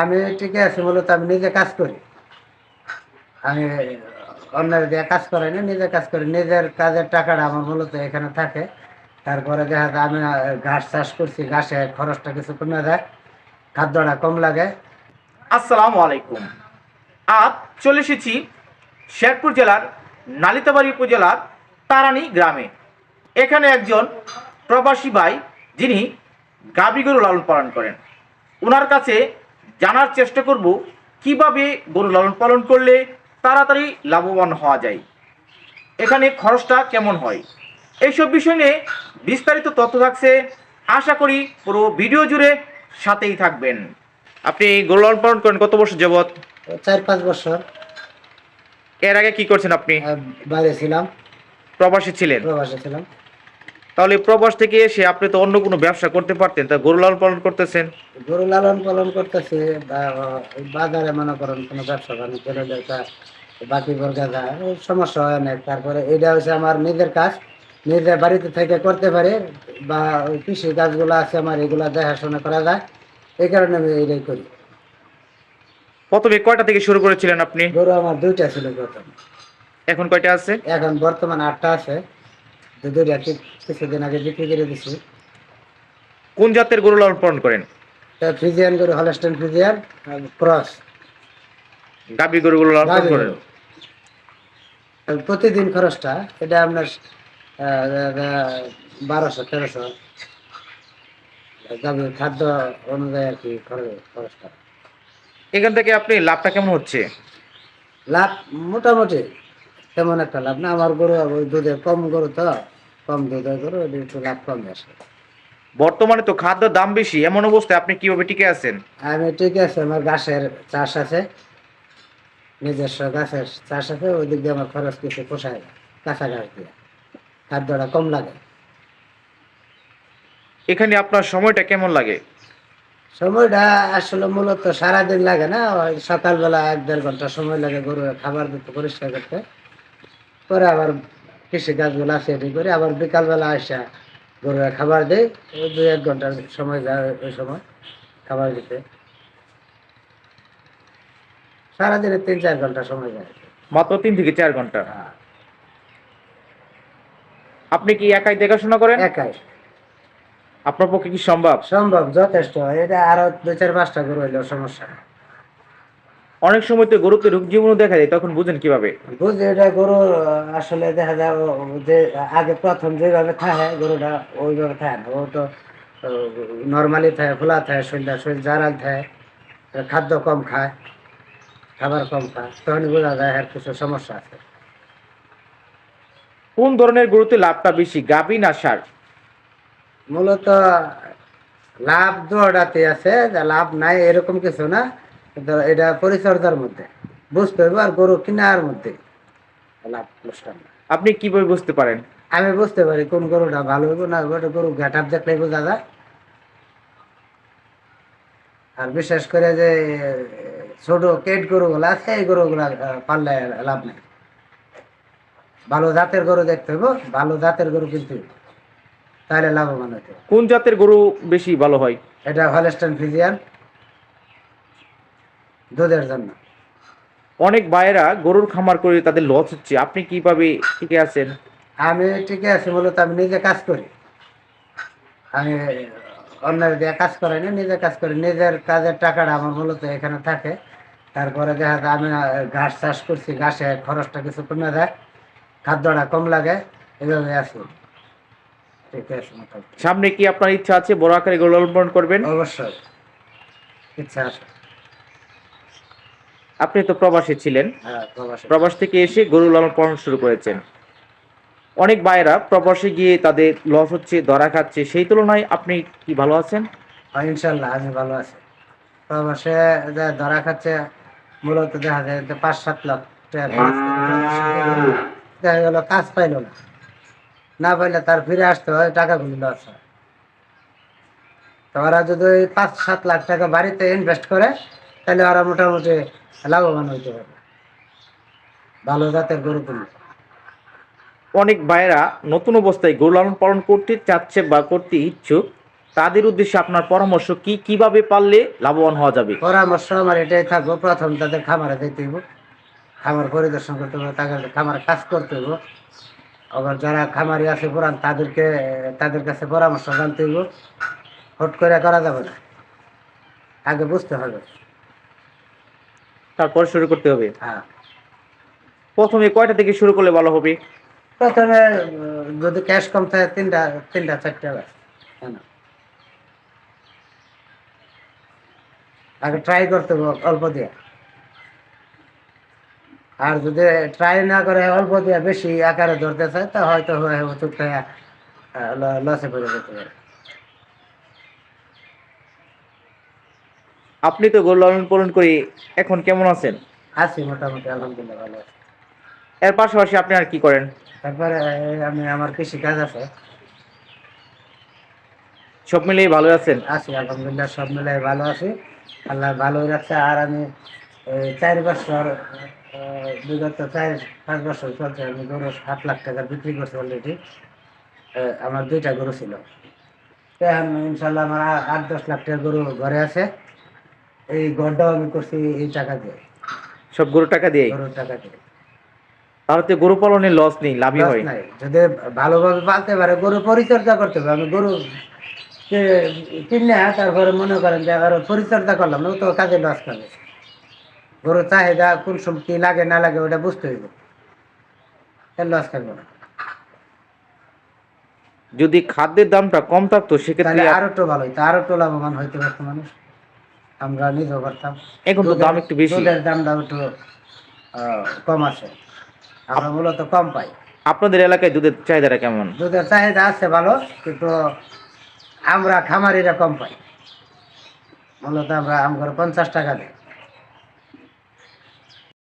আমি ঠিক আছে মূলত আমি নিজে কাজ করি। আমি অন্যের দিয়ে কাজ করাই না, নিজে কাজ করি। নিজের কাজের টাকাটা আমার মূলত এখানে থাকে। তারপরে দেখা যায় আমি ঘাস চাষ করছি, ঘাসে খরচটা কিছু কমে যায়, খাদ্যটা কম লাগে। আসসালামু আলাইকুম। আজ চলে এসেছি শেরপুর জেলার নালিতাবাড়ি উপজেলার তারানি গ্রামে। এখানে একজন প্রবাসী ভাই যিনি গাভী গরু লালন পালন করেন। ওনার কাছে জানার চেষ্টা করব কীভাবে গরু লালন পালন করলে তাড়াতাড়ি লাভবান হওয়া যায়। এখানে খরচটা কেমন হয়? এইসব বিষয় নিয়ে বিস্তারিত তথ্য থাকছে। আশা করি পুরো ভিডিও জুড়ে সাথেই থাকবেন। আপনি গরু লালন পালন করেন কত বছর যাবত চার পাঁচ বছর। এর আগে কি করছেন আপনি? বাইরে ছিলাম। প্রবাসী ছিলেন। প্রবাসী ছিলাম। তাহলে প্রবাস থেকে এসে আপনি তো অন্য কোনো ব্যবসা করতে পারতেন তা গরু লালন পালন করতেছেন? গরু লালন পালন করতেছে বা বাজারে মনে করেন কোনো ব্যবসা বাণিজ্য বাকি বর্গা সমস্যা হয় না। তারপরে এটা হচ্ছে আমার নিজের কাজ নিজের বাড়িতে থেকে করতে পারে বা কৃষি কাজগুলো আছে আমার এগুলা দেখাশোনা করা যায়। এই কারণে আমি এটাই করি। প্রথমে কয়টা থেকে শুরু করেছিলেন আপনি? গরু আমার দুইটা ছিল প্রথম। এখন কয়টা আছে? এখন বর্তমান আটটা আছে। দুইটা কিছুদিন আগে বিক্রি করে দিছি। কোন জাতের গরু লালন পালন করেন? তা ফ্রিজিয়ান গরু হলস্টেন ফ্রিজিয়ান ক্রস। গাবি গরুগুলো লালন পালন করেন? প্রতিদিন খরচটা এটা আপনার বারোশো তেরোশো। যাবে খাদ্য অনুযায়ী আর কি খরচ- খরচটা। এখান থেকে আপনি লাভটা কেমন হচ্ছে? লাভ মোটামুটি তেমন একটা লাভ না। আমার গরু দুধে কম গরু তো কম দুধের গরু একটু লাভ কম আসে বর্তমানে তো খাদ্য দাম বেশি এমন অবস্থায় আপনি কীভাবে টিকে আছেন? আমি ঠিক আছে আমার গাছের চাষ আছে নিজস্ব গাছের চাষ আছে ওই দিক দিয়ে আমার খরচ কিছু পোষায় না, কাঁচা গাছ দিয়ে। খাদ্যটা কম লাগে। এখানে আপনার সময়টা কেমন লাগে? সময়টা আসলে মূলত সারাদিন লাগে না ওই সকালবেলা এক দেড় ঘণ্টা সময় লাগে গরু খাবার দিতে পরিষ্কার করতে। পরে আবার কৃষি গাছগুলো আছে এটি করে আবার বিকালবেলা আসা গরু খাবার দেয়। ওই দুই এক ঘণ্টার সময় যায় ওই সময় খাবার দিতে। সারাদিনে তিন চার ঘণ্টা সময় যায়। মাত্র তিন থেকে চার ঘণ্টা? হ্যাঁ, আপনি কি একাই দেখাশোনা করেন? একাই। আপনার পক্ষে কি সম্ভব? সম্ভব যথেষ্ট। এটা আরও দুই চার পাঁচটা গরু হইলেও সমস্যা। না অনেক সময় তো গরুতে রোগ জীবাণু দেখা যায় তখন বুঝেন কীভাবে? বুঝি এটা গরু আসলে দেখা যায় যে আগে প্রথম যেভাবে থাকে গরুটা ওইভাবে থাকে না। ও তো নর্মালি থাকে খোলা থাকে শরীরটা শরীর জারাল থাকে খাদ্য কম খায় খাবার কম খায় তখনই বোঝা যায় আর কিছু সমস্যা আছে। কোন ধরনের গরুতে লাভটা বেশি গাবি না সার? মূলত লাভ দোয়াটাতে আছে যে লাভ নাই এরকম কিছু না। এটা পরিচর্যার মধ্যে বুঝতে হবে আর গরু কেনার মধ্যে। লাভ লোকসান আপনি কীভাবে বুঝতে পারেন? আমি বুঝতে পারি কোন গরুটা ভালো হইব না হইব, গরু ঘাটাপ দেখলেই বোঝা যায়। আর বিশেষ করে যে ছোট কেট গরুগুলো আছে এই গরুগুলা পাললে লাভ নেই। ভালো জাতের গরু দেখতে হইব ভালো জাতের গরু কিনতে তাহলে লাভবান হইতে কোন জাতের গরু বেশি ভালো হয়? এটা হলস্টেন ফিজিয়ান। দুধের জন্য। অনেক ভাইয়েরা গরুর খামার করে তাদের লস হচ্ছে। আপনি কীভাবে টিকে আছেন? আমি ঠিক আছে মূলত আমি নিজে কাজ করি। আমি অন্যের দিয়ে কাজ করাই না নিজে কাজ করি। নিজের কাজের টাকাটা আমার মূলত এখানে থাকে। তারপরে দেখা যায় আমি ঘাস চাষ করছি ঘাসে খরচটা কিছু কমে যায় খাদ্যটা কম লাগে এভাবে আছি। ঠিক আছে মোটামুটি। সামনে কি আপনার ইচ্ছা আছে? বড় আকারে লালন করবেন? অবশ্যই। ইচ্ছা আছে। আপনি তো প্রবাসী ছিলেন। হ্যাঁ প্রবাস। থেকে এসে গরু লালন পালন শুরু করেছেন। অনেক ভাইয়েরা প্রবাসে গিয়ে তাদের লস হচ্ছে ধরা খাচ্ছে সেই তুলনায় আপনি কি ভালো আছেন? হ্যাঁ, ইনশাল্লাহ আমি ভালো আছি। প্রবাসে যে ধরা খাচ্ছে মূলত দেখা যায় পাঁচ সাত লাখ দেখা গেল কাজ পাইলো না। না পাইলে তার ফিরে আসতে হয় টাকাগুলো লস হয়। তো ওরা যদি ওই পাঁচ সাত লাখ টাকা বাড়িতে ইনভেস্ট করে তাহলে ওরা মোটামুটি লাভবান হইতে পারবে। ভালো জাতের গরু কিনলে অনেক ভাইয়েরা নতুন অবস্থায় গরু লালন পালন করতে চাচ্ছে বা করতে ইচ্ছুক তাদের উদ্দেশ্যে আপনার পরামর্শ কি কীভাবে পারলে লাভবান হওয়া যাবে? পরামর্শ আমার এটাই থাকব প্রথম তাদের খামারে দিতে হইব। খামার পরিদর্শন করতে হবে তাদের খামার কাজ করতে হইব। আবার যারা খামারি আছে পুরান তাদেরকে তাদের কাছে পরামর্শ জানতে হইব। হট করে করা যাবে না। আগে বুঝতে হবে। তারপর শুরু করতে হবে হ্যাঁ প্রথমে কয়টা থেকে শুরু করলে ভালো হবে প্রথমে যদি ক্যাশ কম থাকে তিনটা তিনটা চারটা কেন? আগে ট্রাই করতে হবে অল্প দিয়ে আর যদি ট্রাই না করে অল্প দিয়ে বেশি আকারে ধরতে চায় তা হয়তো চুপটা লসে পড়ে যেতে পারে আপনি তো গরু লালন পালন করে এখন কেমন আছেন? আছি মোটামুটি আলহামদুলিল্লাহ ভালো আছি। এর পাশাপাশি আপনি আর কি করেন? তারপরে আমি আমার কৃষি কাজ আছে। সব মিলিয়ে ভালো আছেন? আছি আলহামদুলিল্লাহ সব মিলাই ভালো আছি। আল্লাহ ভালোই রাখছে আর আমি চার বছর বিগত চার পাঁচ বছর চলছে আমি গরু সাত লাখ টাকা বিক্রি করছি অলরেডি আমার দুইটা গরু ছিল। এখন ইনশাল্লাহ আমার আট দশ লাখ টাকা গরু ঘরে আছে। এই গড়টাও আমি করছি এই টাকা দিয়ে। সব গরু টাকা দিয়ে গরুর টাকা দিয়ে। তাহলে তো গরু পালনে লস নেই লাভই হয়। যদি ভালোভাবে পালতে পারে গরু পরিচর্যা করতে হবে। আমি গরু কিনে তারপরে মনে করেন যে আরও পরিচর্যা করলাম না ও তো কাজে লস খাবে গরু চাহিদা কোন সময় কি লাগে না লাগে ওটা বুঝতে হইব। লস খাব না। যদি খাদ্যের দামটা কম থাকতো সেক্ষেত্রে আরও তো ভালো হইতো আরও তো লাভবান হইতে পারতো মানুষ। আমরা নিজেও করতাম। এখন তো দাম একটু বেশি। দুধের দামটা একটু কম আছে। আমরা মূলত কম পাই। আপনাদের এলাকায় দুধের চাহিদাটা কেমন? দুধের চাহিদা আছে ভালো কিন্তু আমরা খামারিরা কম পাই। মূলত আমরা আম আমার পঞ্চাশ টাকা দেয়